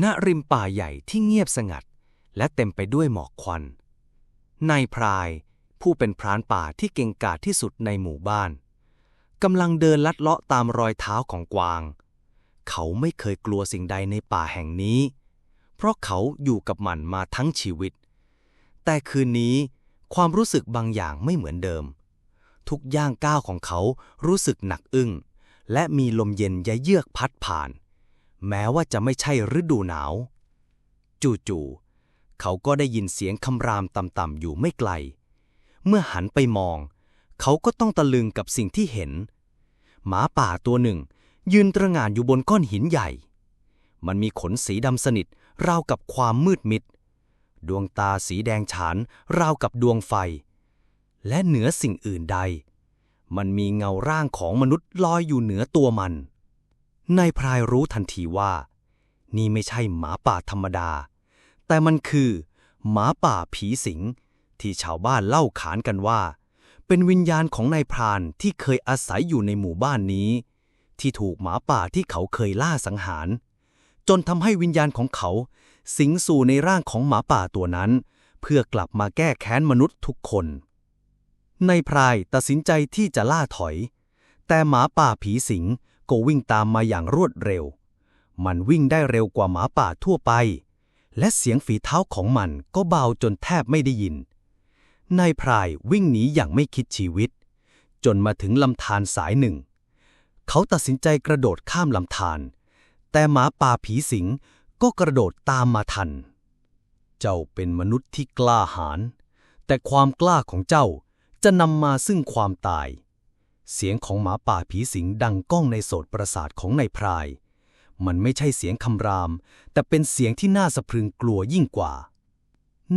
ณริมป่าใหญ่ที่เงียบสงัด และเต็มไปด้วยหมอกควัน นายพรายผู้เป็นพรานป่าที่เก่งกาจที่สุดในหมู่บ้านกำลังเดินลัดเลาะตามรอยเท้าของกวาง เขาไม่เคยกลัวสิ่งใดในป่าแห่งนี้ เพราะเขาอยู่กับมันมาทั้งชีวิต แต่คืนนี้ความรู้สึกบางอย่างไม่เหมือนเดิม ทุกย่างก้าวของเขารู้สึกหนักอึ้งและมีลมเย็นยะเยือกพัดผ่าน แม้ว่าจะไม่ใช่ฤดูหนาว จู่ๆเขาก็ได้ยินเสียงคำรามต่ำๆอยู่ไม่ไกล เมื่อหันไปมอง เขาก็ต้องตะลึงกับสิ่งที่เห็น หมาป่าตัวหนึ่ง ยืนตระงานอยู่บนก้อนหินใหญ่ มันมีขนสีดำสนิทราวกับความมืดมิด ดวงตาสีแดงฉานราวกับดวงไฟ และเหนือสิ่งอื่นใด มันมีเงาร่างของมนุษย์ลอยอยู่เหนือตัวมัน นายพรายรู้ทันทีว่า นี่ไม่ใช่หมาป่าธรรมดา แต่มันคือ หมาป่าผีสิง ที่ชาวบ้านเล่าขานกันว่า เป็นวิญญาณของนายพรานที่เคยอาศัยอยู่ในหมู่บ้านนี้ ที่ถูกหมาป่าที่เขาเคยล่าสังหาร จนทำให้วิญญาณของเขา สิงสู่ในร่างของหมาป่าตัวนั้น เพื่อกลับมาแก้แค้นมนุษย์ทุกคนนายพรายตัดสินใจที่จะล่าถอย แต่หมาป่าผีสิง ก็วิ่งตามมาอย่างรวดเร็ว มันวิ่งได้เร็วกว่าหมาป่าทั่วไป และเสียงฝีเท้าของมันก็เบาจนแทบไม่ได้ยิน นายพรายวิ่งหนีอย่างไม่คิดชีวิต จนมาถึงลำธารสายหนึ่ง เขาตัดสินใจกระโดดข้ามลำธาร แต่หมาป่าผีสิงก็กระโดดตามมาทัน เจ้าเป็นมนุษย์ที่กล้าหาญ แต่ความกล้าของเจ้าจะนำมาซึ่งความตาย เสียงของหมาป่าผีสิงดังก้องในโสตประสาทของนายพราย มันไม่ใช่เสียงคำราม แต่เป็นเสียงที่น่าสะพรึงกลัวยิ่งกว่า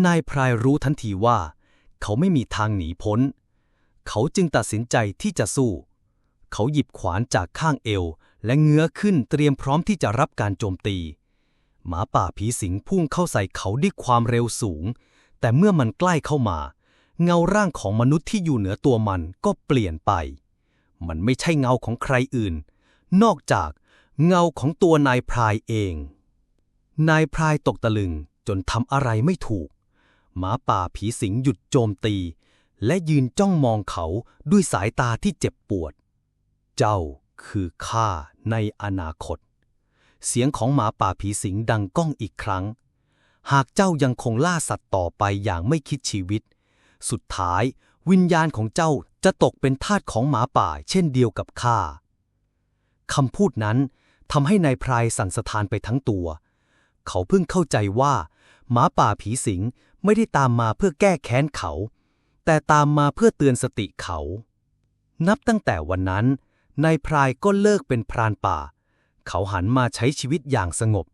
นายพรายรู้ทันทีว่า เขาไม่มีทางหนีพ้น เขาจึงตัดสินใจที่จะสู้ เขาหยิบขวานจากข้างเอว และเงื้อขึ้นเตรียมพร้อมที่จะรับการโจมตี หมาป่าผีสิงพุ่งเข้าใส่เขาด้วยความเร็วสูง แต่เมื่อมันใกล้เข้ามา เงาร่างของมนุษย์ที่อยู่เหนือตัวมันก็เปลี่ยนไป มันไม่ใช่เงาของใครอื่น นอกจากเงาของตัวนายพรายเอง นายพรายตกตะลึงจนทำอะไรไม่ถูก หมาป่าผีสิงหยุดโจมตี และยืนจ้องมองเขาด้วยสายตาที่เจ็บปวด เจ้าคือข้าในอนาคต เสียงของหมาป่าผีสิงดังก้องอีกครั้ง หากเจ้ายังคงล่าสัตว์ต่อไปอย่างไม่คิดชีวิต สุดท้าย วิญญาณของเจ้าจะตกเป็นทาสของหมาป่า เช่นเดียวกับข้าคำพูดนั้นทำให้นายพรายสั่นสะท้านไปทั้งตัว เขาเพิ่งเข้าใจว่า หมาป่าผีสิงไม่ได้ตามมาเพื่อแก้แค้นเขา แต่ตามมาเพื่อเตือนสติเขา นับตั้งแต่วันนั้นนายพรายก็เลิกเป็นพรานป่า เขาหันมาใช้ชีวิตอย่างสงบ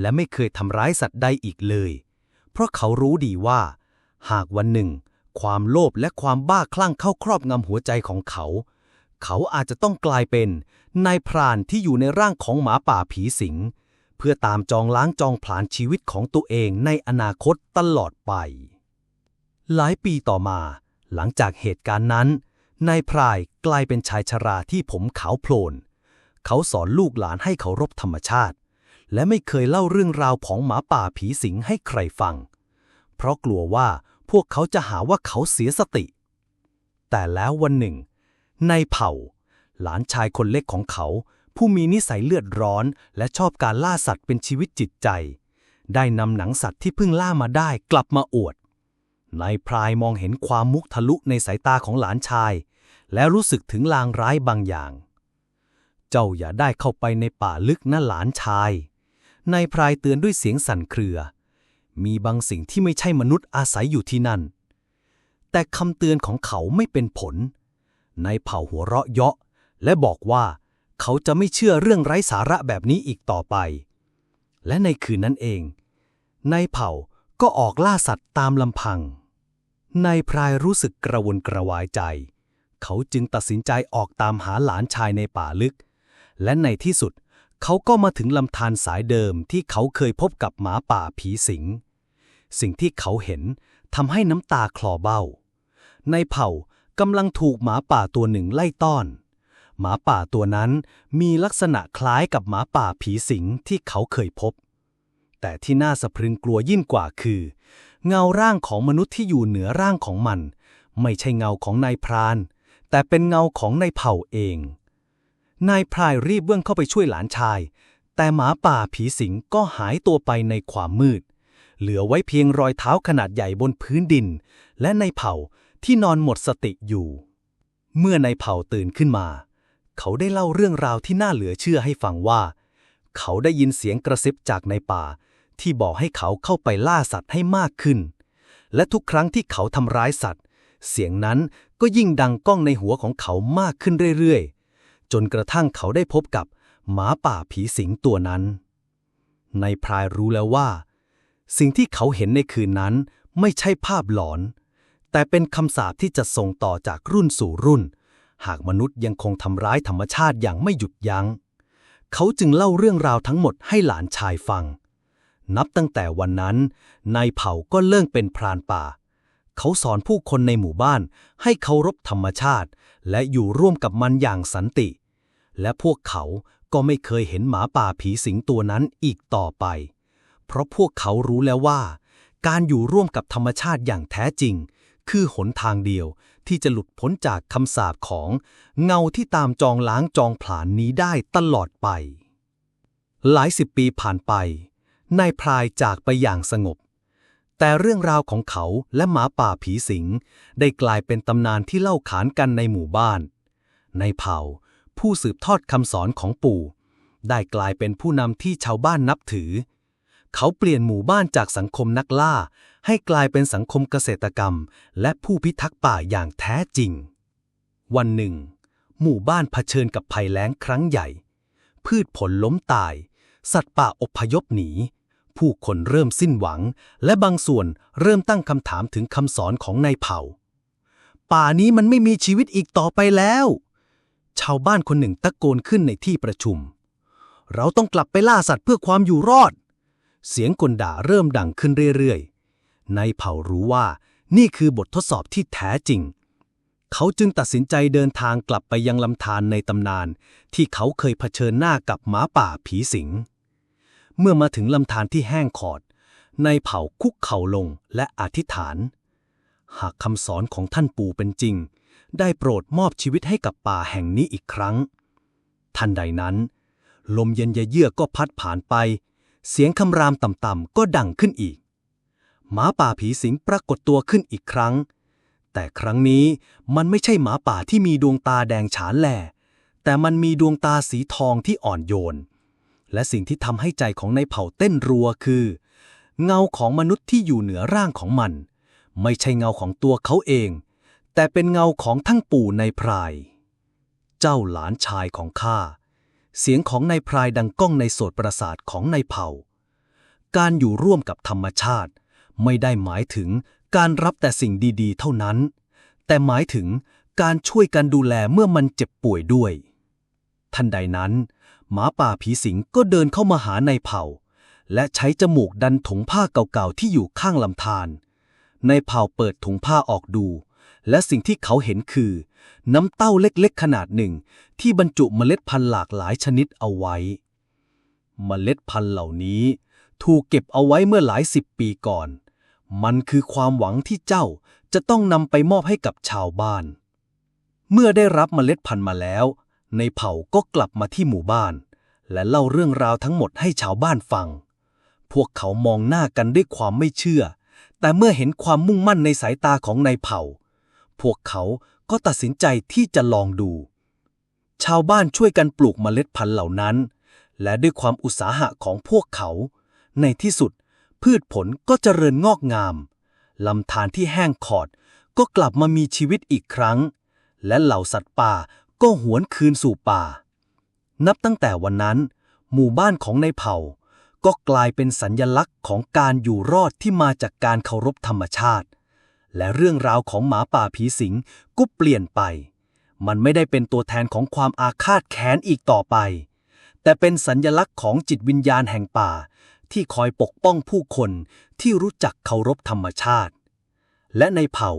และไม่เคยทำร้ายสัตว์ใดอีกเลย เพราะเขารู้ดีว่า หากวันหนึ่ง ความโลภและความบ้าคลั่งเข้าครอบงำหัวใจของเขา เขาอาจจะต้องกลายเป็นนายพรานที่อยู่ในร่างของหมาป่าผีสิง เพื่อตามจองล้างจองผลาญชีวิตของตัวเองในอนาคตตลอดไป หลายปีต่อมา หลังจากเหตุการณ์นั้น นายพรายกลายเป็นชายชราที่ผมขาวโพลน เขาสอนลูกหลานให้เคารพธรรมชาติ และไม่เคยเล่าเรื่องราวของหมาป่าผีสิงให้ใครฟัง เพราะกลัวว่า พวกเขาจะหาว่าเขาเสียสติ แต่แล้ววันหนึ่งนายเผ่า หลานชายคนเล็กของเขา ผู้มีนิสัยเลือดร้อน และชอบการล่าสัตว์เป็นชีวิตจิตใจ ได้นำหนังสัตว์ที่เพิ่งล่ามาได้กลับมาอวดนายพรายมองเห็นความมุกทะลุในสายตาของหลานชาย แล้วรู้สึกถึงลางร้ายบางอย่าง เจ้าอย่าได้เข้าไปในป่าลึกนะหลานชายนายพรายเตือนด้วยเสียงสั่นเครือ มีบางสิ่งที่ไม่ใช่มนุษย์อาศัยอยู่ที่นั่น แต่คำเตือนของเขาไม่เป็นผล นายเผ่าหัวเราะเยาะ และบอกว่าเขาจะไม่เชื่อเรื่องไร้สาระแบบนี้อีกต่อไป และในคืนนั้นเอง นายเผ่าก็ออกล่าสัตว์ตามลำพัง นายพรายรู้สึกกระวนกระวายใจ เขาจึงตัดสินใจออกตามหาหลานชายในป่าลึก และในที่สุด เขาก็มาถึงลำธารสายเดิมที่เขาเคยพบกับหมาป่าผีสิง สิ่งที่เขาเห็นทำให้น้ำตาคลอเบ้า ในเผ่ากำลังถูกหมาป่าตัวหนึ่งไล่ต้อน หมาป่าตัวนั้นมีลักษณะคล้ายกับหมาป่าผีสิงที่เขาเคยพบ แต่ที่น่าสะพรึงกลัวยิ่งกว่าคือ เงาร่างของมนุษย์ที่อยู่เหนือร่างของมัน ไม่ใช่เงาของนายพราน แต่เป็นเงาของนายเผ่าเอง นายพรายรีบเบื้องเข้าไปช่วยหลานชาย แต่หมาป่าผีสิงก็หายตัวไปในความมืด เหลือไว้เพียงรอยเท้าขนาดใหญ่บนพื้นดิน และนายเผ่าที่นอนหมดสติอยู่ เมื่อนายเผ่าตื่นขึ้นมา เขาได้เล่าเรื่องราวที่น่าเหลือเชื่อให้ฟังว่า เขาได้ยินเสียงกระซิบจากในป่า ที่บอกให้เขาเข้าไปล่าสัตว์ให้มากขึ้น และทุกครั้งที่เขาทำร้ายสัตว์ เสียงนั้นก็ยิ่งดังก้องในหัวของเขามากขึ้นเรื่อยๆ จนกระทั่งเขาได้พบกับหมาป่าผีสิงตัวนั้น ในพรายรู้แล้วว่า สิ่งที่เขาเห็นในคืนนั้นไม่ใช่ภาพหลอน แต่เป็นคำสาปที่จะส่งต่อจากรุ่นสู่รุ่น หากมนุษย์ยังคงทำร้ายธรรมชาติอย่างไม่หยุดยัง้ง เขาจึงเล่าเรื่องราวทั้งหมดให้หลานชายฟัง นับตั้งแต่วันนั้น นายเผ่าก็เลิกเป็นพรานป่า เขาสอนผู้คนในหมู่บ้านให้เคารพธรรมชาติ และอยู่ร่วมกับมันอย่างสันติ และพวกเขาก็ไม่เคยเห็นหมาป่าผีสิงตัวนั้นอีกต่อไป เพราะพวกเขารู้แล้วว่า การอยู่ร่วมกับธรรมชาติอย่างแท้จริง คือหนทางเดียวที่จะหลุดพ้นจากคำสาปของเงาที่ตามจองล้างจองผลาญนี้ได้ตลอดไป หลายสิบปีผ่านไปนายพรายจากไปอย่างสงบ แต่เรื่องราวของเขาและหมาป่าผีสิง ได้กลายเป็นตำนานที่เล่าขานกันในหมู่บ้าน ในเผ่า ผู้สืบทอดคำสอนของปู่ ได้กลายเป็นผู้นำที่ชาวบ้านนับถือ เขาเปลี่ยนหมู่บ้านจากสังคมนักล่า ให้กลายเป็นสังคมเกษตรกรรม และผู้พิทักษ์ป่าอย่างแท้จริง วันหนึ่ง หมู่บ้านเผชิญกับภัยแล้งครั้งใหญ่ พืชผลล้มตาย สัตว์ป่าอพยพหนี ผู้คนเริ่มสิ้นหวัง และบางส่วนเริ่มตั้งคำถามถึงคำสอนของนายเผ่า ป่านี้มันไม่มีชีวิตอีกต่อไปแล้ว ชาวบ้านคนหนึ่งตะโกนขึ้นในที่ประชุม เราต้องกลับไปล่าสัตว์เพื่อความอยู่รอด เสียงกลด่าเริ่มดังขึ้นเรื่อยๆนายเผ่ารู้ว่านี่คือบททดสอบที่แท้จริง เขาจึงตัดสินใจเดินทางกลับไปยังลำธารในตำนาน ที่เขาเคยเผชิญหน้ากับหมาป่าผีสิง เมื่อมาถึงลำธารที่แห้งขอด นายเผ่าคุกเข่าลงและอธิษฐาน หากคำสอนของท่านปู่เป็นจริง ได้โปรดมอบชีวิตให้กับป่าแห่งนี้อีกครั้ง ทันใดนั้น ลมเย็นเยือกก็พัดผ่านไป เสียงคำรามต่ำๆก็ดังขึ้นอีก หมาป่าผีสิงปรากฏตัวขึ้นอีกครั้ง แต่ครั้งนี้มันไม่ใช่หมาป่าที่มีดวงตาแดงฉานแหล่แต่มันมีดวงตาสีทองที่อ่อนโยน และสิ่งที่ทำให้ใจของนายเผ่าเต้นรัวคือ เงาของมนุษย์ที่อยู่เหนือร่างของมัน ไม่ใช่เงาของตัวเขาเอง แต่เป็นเงาของทั้งปู่ในพราย เจ้าหลานชายของข้าเสียงของนายพรายดังก้องในโสตประสาทของนายเผ่า การอยู่ร่วมกับธรรมชาติ ไม่ได้หมายถึงการรับแต่สิ่งดีๆ เท่านั้น แต่หมายถึงการช่วยกันดูแลเมื่อมันเจ็บป่วยด้วย ทันใดนั้น หมาป่าผีสิงก็เดินเข้ามาหานายเผ่า และใช้จมูกดันถุงผ้าเก่าๆที่อยู่ข้างลำธารนายเผ่าเปิดถุงผ้าออกดู และสิ่งที่เขาเห็นคือ น้ำเต้าเล็กๆขนาดหนึ่ง ที่บรรจุเมล็ดพันธุ์หลากหลายชนิดเอาไว้ เมล็ดพันธุ์เหล่านี้ ถูกเก็บเอาไว้เมื่อหลายสิบปีก่อน มันคือความหวังที่เจ้าจะต้องนำไปมอบให้กับชาวบ้าน เมื่อได้รับเมล็ดพันธุ์มาแล้ว ในเผ่าก็กลับมาที่หมู่บ้าน และเล่าเรื่องราวทั้งหมดให้ชาวบ้านฟัง พวกเขามองหน้ากันด้วยความไม่เชื่อ แต่เมื่อเห็นความมุ่งมั่นในสายตาของนายเผ่า พวกเขาก็ตัดสินใจที่จะลองดู ชาวบ้านช่วยกันปลูกเมล็ดพันธุ์เหล่านั้น และด้วยความอุตสาหะของพวกเขา ในที่สุด พืชผลก็เจริญงอกงาม ลำธารที่แห้งขอดก็กลับมามีชีวิตอีกครั้ง และเหล่าสัตว์ป่าก็หวนคืนสู่ป่า นับตั้งแต่วันนั้น หมู่บ้านของนายเผ่า ก็กลายเป็นสัญญลักษณ์ของการอยู่รอดที่มาจากการเคารพธรรมชาติ และเรื่องราวของหมาป่าผีสิงก็เปลี่ยนไป มันไม่ได้เป็นตัวแทนของความอาฆาตแค้นอีกต่อไป แต่เป็นสัญญลักษณ์ของจิตวิญญาณแห่งป่า ที่คอยปกป้องผู้คนที่รู้จักเคารพธรรมชาติ และในเผ่า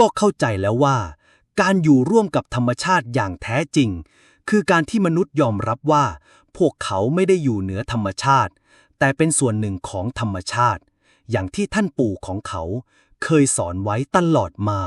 ก็เข้าใจแล้วว่า การอยู่ร่วมกับธรรมชาติอย่างแท้จริง คือการที่มนุษย์ยอมรับว่า พวกเขาไม่ได้อยู่เหนือธรรมชาติ แต่เป็นส่วนหนึ่งของธรรมชาติ อย่างที่ท่านปู่ของเขาเคยสอนไว้ตลอดมา